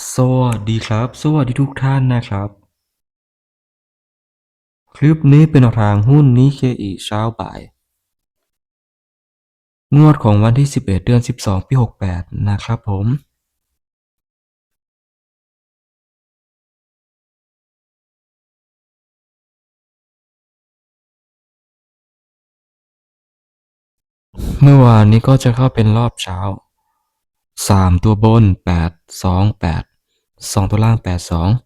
สวัสดีครับ สวัสดีทุกท่านนะครับ คลิปนี้เป็นทางหุ้นนิเคอิเช้าบ่าย งวดของวันที่ 11 เดือน 12 ปี 68 นะครับผม เมื่อวานนี้ก็จะเข้าเป็นรอบเช้า3ตัวบน8 2 8 2 ตัวล่าง 8 2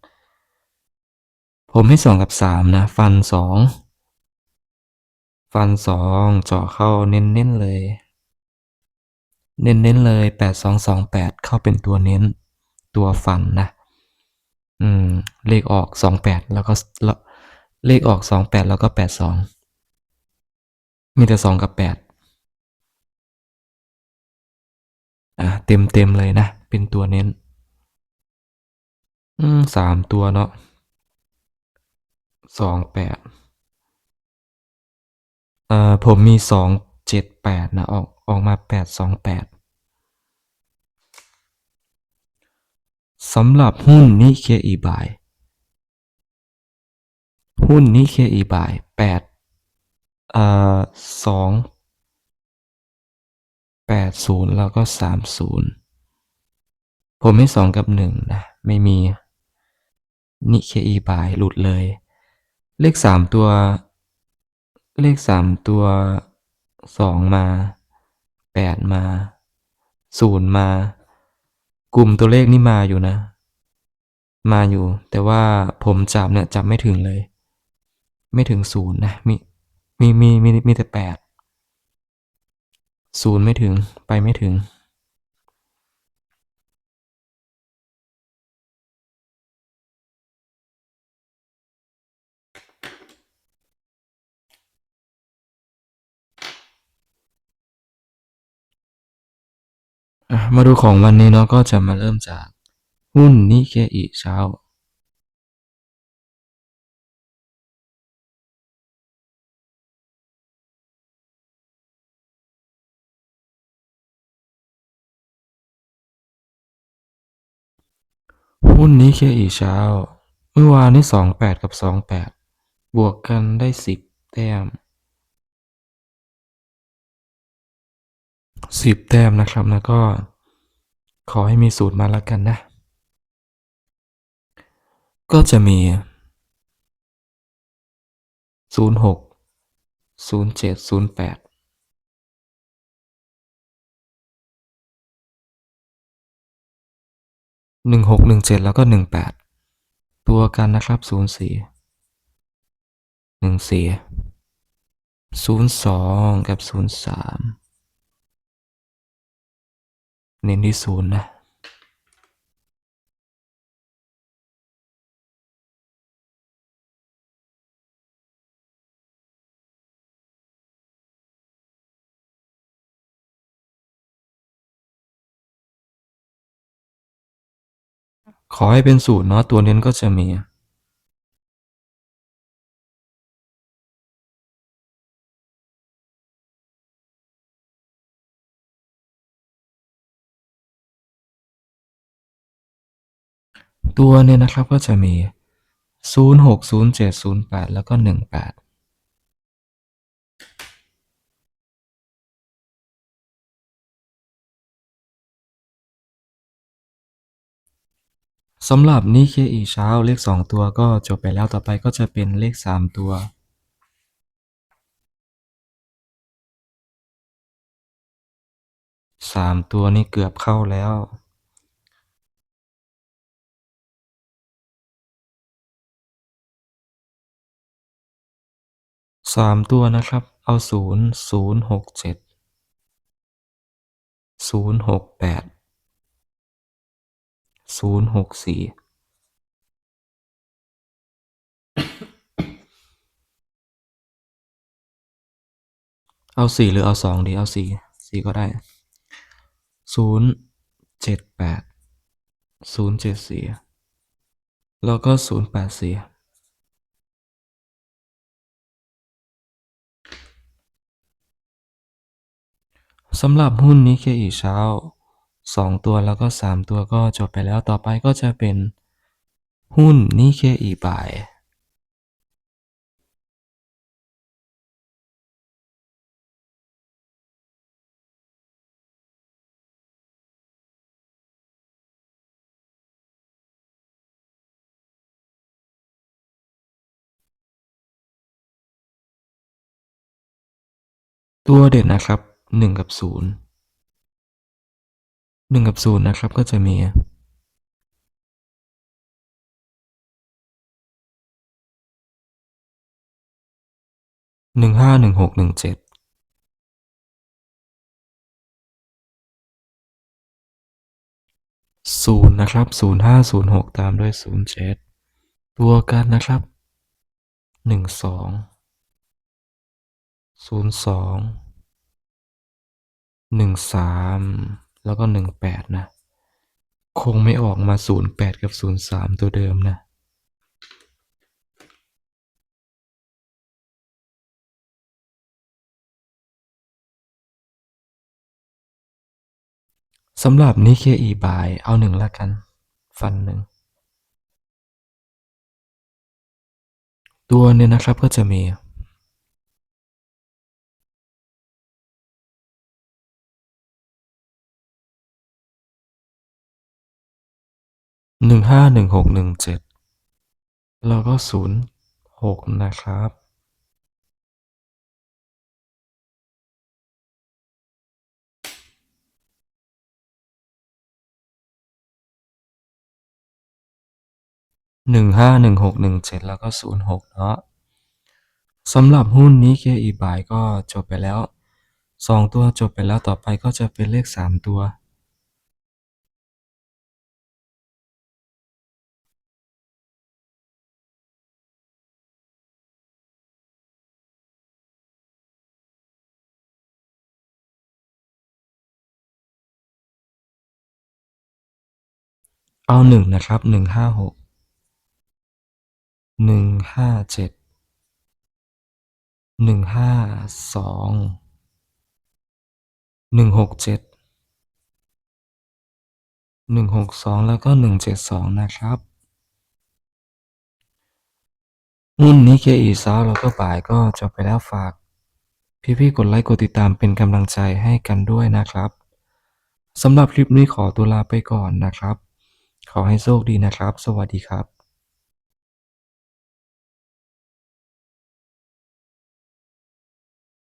ผมให้ 2 กับ 3 นะ ฟัน 2 ฟัน 2 เจาะเข้าเน้นๆเลย เน้นๆเลย 8228 เข้าเป็นตัวเน้น ตัวฟันนะ อืม เลขออก 28 แล้วก็ เลขออก 28 แล้วก็ 82 มีแต่ 2 กับ 8อะเต็มเต็มเลยนะ เป็นตัวเน้น อืม สามตัวเนาะ สองแปด เอ่อ ผมมีสองเจ็ดแปดนะ ออก ออกมาแปดสองแปดสำหรับหุ้นนิเคอีบาย หุ้นนิเคอีบายแปดเอ่อสองแปดศูนย์แล้วก็สามศูนย์ผมให้สองกับหนึ่งนะ ไม่มี นิเคอีบายหลุดเลย เลขสามตัว เลขสามตัวสองมาแปดมาศูนย์มา กลุ่มตัวเลขนี่มาอยู่นะ มาอยู่ แต่ว่าผมจับเนี่ยจับไม่ถึงเลย ไม่ถึงศูนย์นะมีมีมีมีมีแต่แปดศูนย์ไม่ถึงไปไม่ถึง มาดูของวันนี้เนาะก็จะมาเริ่มจากหุ้นนิเคอิเช้า หุ้นนิเคอิเช้า เมื่อวานนี้สองแปดกับสองแปดบวกกันได้สิบแต้ม สิบแต้มนะครับ แล้วก็ขอให้มีสูตรมาแล้วกันนะ ก็จะมีศูนย์หกศูนย์เจ็ดศูนย์แปดหนึ่งหกหนึ่งเจ็ดแล้วก็หนึ่งแปดตัวกันนะครับศูนย์สี่หนึ่งสี่ศูนย์สองกับศูนย์สาม เน้นที่ศูนย์นะขอให้เป็นสูตรเนาะตัวเน้นก็จะมี ตัวเนี่ยนะครับก็จะมี 0 6 0 7 0 8 แล้วก็ 18สำหรับนิเคอีเช้าเลข 2 ตัวก็จบไปแล้วต่อไปก็จะเป็นเลข 3 ตัว 3 ตัวนี่เกือบเข้าแล้ว สามตัวนะครับ เอาศูนย์ศูนย์หกเจ็ดศูนย์หกแปดศูนย์หกสี่เอาสี่หรือเอาสองดี เอาสี่สี่ก็ได้ศูนย์เจ็ดแปดศูนย์เจ็ดสี่แล้วก็ศูนย์แปดสี่ สำหรับหุ้นนี้เคอีเช้าสองตัวแล้วก็สามตัวก็จบไปแล้วต่อไปก็จะเป็น หุ้นนิเคอีบาย ตัวเด่นนะครับ หนึ่งกับศูนย์หนึ่งกับศูนย์นะครับก็จะมี หนึ่งห้าหนึ่งหกหนึ่งเจ็ดศูนย์นะครับศูนย์ห้าศูนย์หกตามด้วยศูนย์เจ็ดตัวกันนะครับหนึ่งสองศูนย์สอง หนึ่งสามแล้วก็หนึ่งแปดนะ คงไม่ออกมาศูนย์แปดกับศูนย์สามตัวเดิมนะ สำหรับนิเคอีบายเอาหนึ่งละกัน ฟันหนึ่ง ตัวเนี่ยนะครับก็จะมี หนึ่งห้าหนึ่งหกหนึ่งเจ็ดแล้วก็ศูนย์หกนะครับ หนึ่งห้าหนึ่งหกหนึ่งเจ็ดแล้วก็ศูนย์หกเนาะสำหรับหุ้นนี้เคอีบายก็จบไปแล้วสองตัวจบไปแล้วต่อไปก็จะเป็นเลขสามตัว เอาหนึ่งนะครับหนึ่งห้าหกหนึ่งห้าเจ็ดหนึ่งห้าสองหนึ่งหกเจ็ดหนึ่งหกสองแล้วก็หนึ่งเจ็ดสองนะครับหุ้นนี้เคอีซาแล้วก็บ่ายก็จบไปแล้วฝาก พี่ๆกดไลค์กดติดตามเป็นกำลังใจให้กันด้วยนะครับสำหรับคลิปนี้ขอตัวลาไปก่อนนะครับ ขอให้โชคดีนะครับ สวัสดีครับ